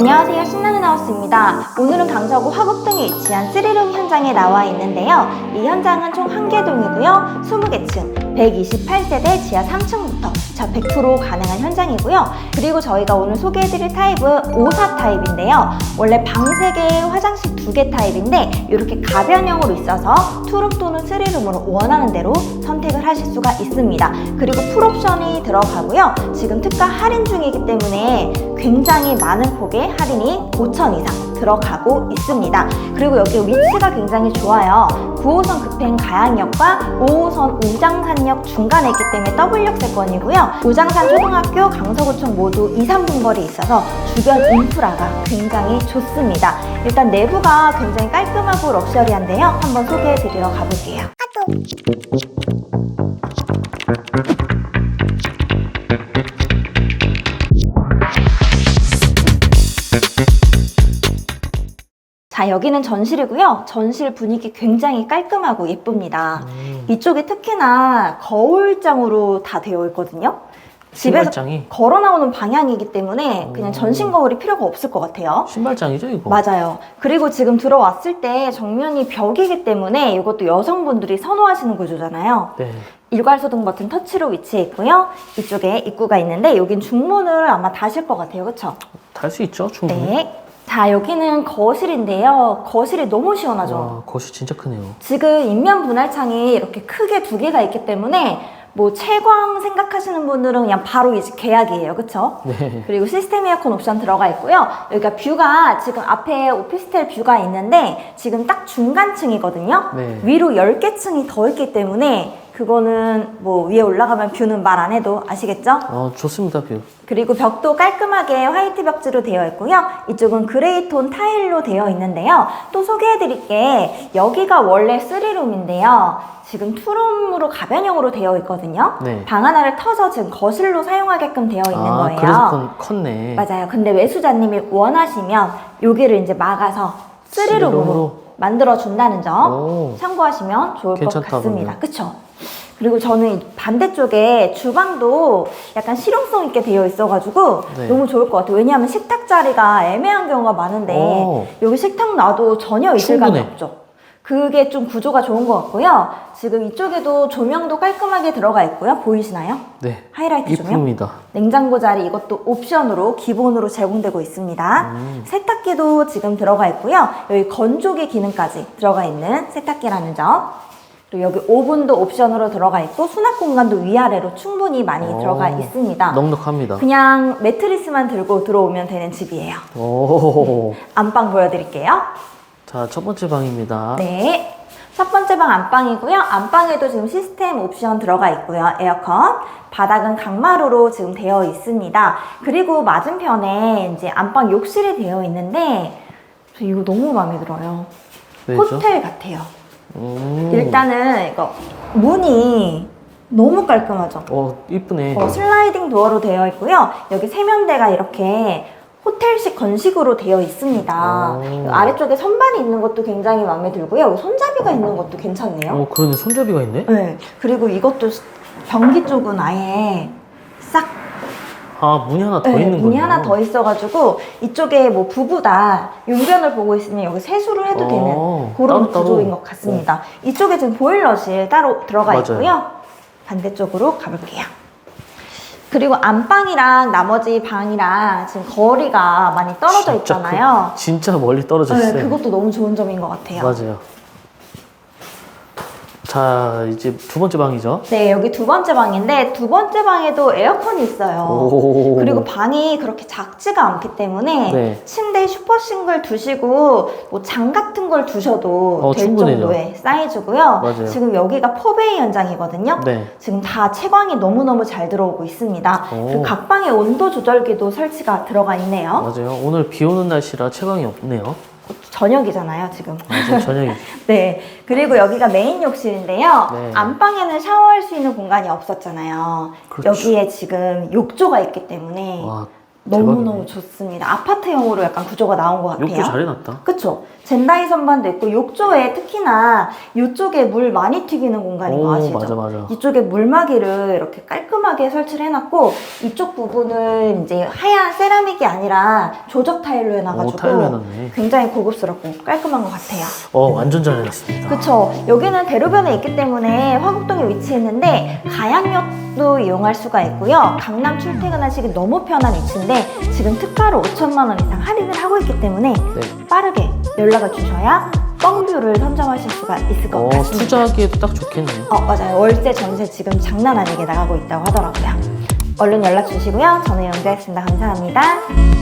안녕하세요. 신나는 하우스입니다. 오늘은 강서구 화곡동에 위치한 스리룸 현장에 나와 있는데요. 이 현장은 총 1개동이고요. 20개 층 128세대 지하 3층부터 주차 100% 가능한 현장이고요. 그리고 저희가 오늘 소개해드릴 타입은 54 타입인데요. 원래 방 3개 화장실 2개 타입인데 이렇게 가변형으로 있어서 투룸 또는 스리룸으로 원하는 대로 선택을 하실 수가 있습니다. 그리고 풀옵션이 들어가고요. 지금 특가 할인 중이기 때문에 굉장히 많은 폭의 할인이 5천 이상 들어가고 있습니다. 그리고 여기 위치가 굉장히 좋아요. 9호선 급행 가양역과 5호선 우장산역 중간에 있기 때문에 W역세권이고요. 우장산 초등학교, 강서구청 모두 2, 3분 거리에 있어서 주변 인프라가 굉장히 좋습니다. 일단 내부가 굉장히 깔끔하고 럭셔리한데요. 한번 소개해 드리러 가볼게요. 자, 여기는 전실이고요. 전실 분위기 굉장히 깔끔하고 예쁩니다. 음, 이쪽이 특히나 거울장으로 다 되어 있거든요. 집에서 신발장이 걸어 나오는 방향이기 때문에 그냥 오. 전신 거울이 필요가 없을 것 같아요. 신발장이죠 이거? 맞아요. 그리고 지금 들어왔을 때 정면이 벽이기 때문에 이것도 여성분들이 선호하시는 구조잖아요. 네. 일괄 소등 버튼 터치로 위치해 있고요. 이쪽에 입구가 있는데 여긴 중문을 아마 다실 것 같아요. 그렇죠? 달 수 있죠 충분히. 네. 자, 여기는 거실인데요. 거실이 너무 시원하죠. 와 거실 진짜 크네요. 지금 인면 분할창이 이렇게 크게 두 개가 있기 때문에 뭐 채광 생각하시는 분들은 그냥 바로 이제 계약이에요. 그쵸? 네. 그리고 시스템 에어컨 옵션 들어가 있고요. 여기가 뷰가 지금 앞에 오피스텔 뷰가 있는데 지금 딱 중간층이거든요. 네. 위로 10개 층이 더 있기 때문에 그거는 뭐 위에 올라가면 뷰는 말 안 해도 아시겠죠? 어 좋습니다 뷰. 그리고 벽도 깔끔하게 화이트 벽지로 되어 있고요. 이쪽은 그레이 톤 타일로 되어 있는데요. 또 소개해 드릴 게 여기가 원래 3룸인데요. 지금 투룸으로 가변형으로 되어 있거든요. 네. 방 하나를 터서 지금 거실로 사용하게끔 되어 있는 아 거예요. 그래서 컸, 컸네. 맞아요. 근데 외수자님이 원하시면 여기를 이제 막아서 3룸으로 쓰리룸으로? 만들어 준다는 점 오. 참고하시면 좋을 괜찮다, 것 같습니다. 그러면. 그쵸? 그리고 저는 이 반대쪽에 주방도 약간 실용성 있게 되어 있어가지고 네. 너무 좋을 것 같아요. 왜냐하면 식탁 자리가 애매한 경우가 많은데 오. 여기 식탁 놔도 전혀 이질감이 충분해. 없죠. 그게 좀 구조가 좋은 것 같고요. 지금 이쪽에도 조명도 깔끔하게 들어가 있고요. 보이시나요? 네. 하이라이트 조명? 이쁩니다. 냉장고 자리 이것도 옵션으로 기본으로 제공되고 있습니다. 음. 세탁기도 지금 들어가 있고요. 여기 건조기 기능까지 들어가 있는 세탁기라는 점. 그리고 여기 오븐도 옵션으로 들어가 있고 수납 공간도 위아래로 충분히 많이 오. 들어가 있습니다. 넉넉합니다. 그냥 매트리스만 들고 들어오면 되는 집이에요. 오. 안방 보여드릴게요. 자 첫 번째 방입니다. 네. 첫 번째 방 안방이고요. 안방에도 지금 시스템 옵션 들어가 있고요. 에어컨. 바닥은 강마루로 지금 되어 있습니다. 그리고 맞은편에 이제 안방 욕실이 되어 있는데 저 이거 너무 마음에 들어요. 왜죠? 호텔 같아요. 음. 일단은 이거 문이 너무 깔끔하죠. 어 이쁘네. 어, 슬라이딩 도어로 되어 있고요. 여기 세면대가 이렇게 호텔식 건식으로 되어 있습니다. 오. 아래쪽에 선반이 있는 것도 굉장히 마음에 들고요. 손잡이가 있는 것도 괜찮네요. 어 그러네 손잡이가 있네. 네. 그리고 이것도 변기 쪽은 아예 싹 아 문이 하나 더 네, 있는 문이 거네요. 하나 더 있어가지고 이쪽에 뭐 부부다 용변을 보고 있으면 여기 세수를 해도 어, 되는 그런 따로따로. 구조인 것 같습니다. 이쪽에 지금 보일러실 따로 들어가 맞아요. 있고요. 반대쪽으로 가볼게요. 그리고 안방이랑 나머지 방이랑 지금 거리가 많이 떨어져 진짜 있잖아요. 크- 진짜 멀리 떨어져 네, 있어요. 그것도 너무 좋은 점인 것 같아요. 맞아요. 자 이제 두 번째 방이죠. 네, 여기 두 번째 방인데 두 번째 방에도 에어컨이 있어요. 오. 그리고 방이 그렇게 작지가 않기 때문에 네. 침대 슈퍼 싱글 두시고 뭐 장 같은 걸 두셔도 어, 될 충분해요. 정도의 사이즈고요. 맞아요. 지금 여기가 포베이 현장이거든요. 네. 지금 다 채광이 너무너무 잘 들어오고 있습니다. 오. 그리고 각 방에 온도 조절기도 설치가 들어가 있네요. 맞아요. 오늘 비 오는 날씨라 채광이 없네요. 저녁이잖아요, 지금. 맞아요. 저녁에. 네. 그리고 여기가 메인 욕실인데요. 네. 안방에는 샤워할 수 있는 공간이 없었잖아요. 그렇죠. 여기에 지금 욕조가 있기 때문에 와 너무너무 좋습니다. 아파트형으로 약간 구조가 나온 것 같아요. 욕조 잘 해놨다. 그쵸? 젠다이 선반도 있고 욕조에 특히나 이쪽에 물 많이 튀기는 공간인 거 오, 아시죠? 맞아, 맞아. 이쪽에 물막이를 이렇게 깔끔하게 설치를 해놨고 이쪽 부분은 이제 하얀 세라믹이 아니라 조적 타일로 오, 해놔가지고 해놨네. 굉장히 고급스럽고 깔끔한 것 같아요. 어, 완전 잘 해놨습니다. 그쵸. 여기는 대로변에 있기 때문에 화곡동에 위치했는데 가양역도 이용할 수가 있고요. 강남 출퇴근하시기 너무 편한 위치인데 지금 특가로 5천만 원 이상 할인을 하고 있기 때문에 네. 빠르게 연락을 주셔야 뻥뷰를 선점하실 수가 있을 것 어, 같습니다. 투자하기에도 딱 좋겠네요. 어, 맞아요. 월세 전세 지금 장난 아니게 나가고 있다고 하더라고요. 얼른 연락 주시고요. 저는 영주였습니다. 감사합니다.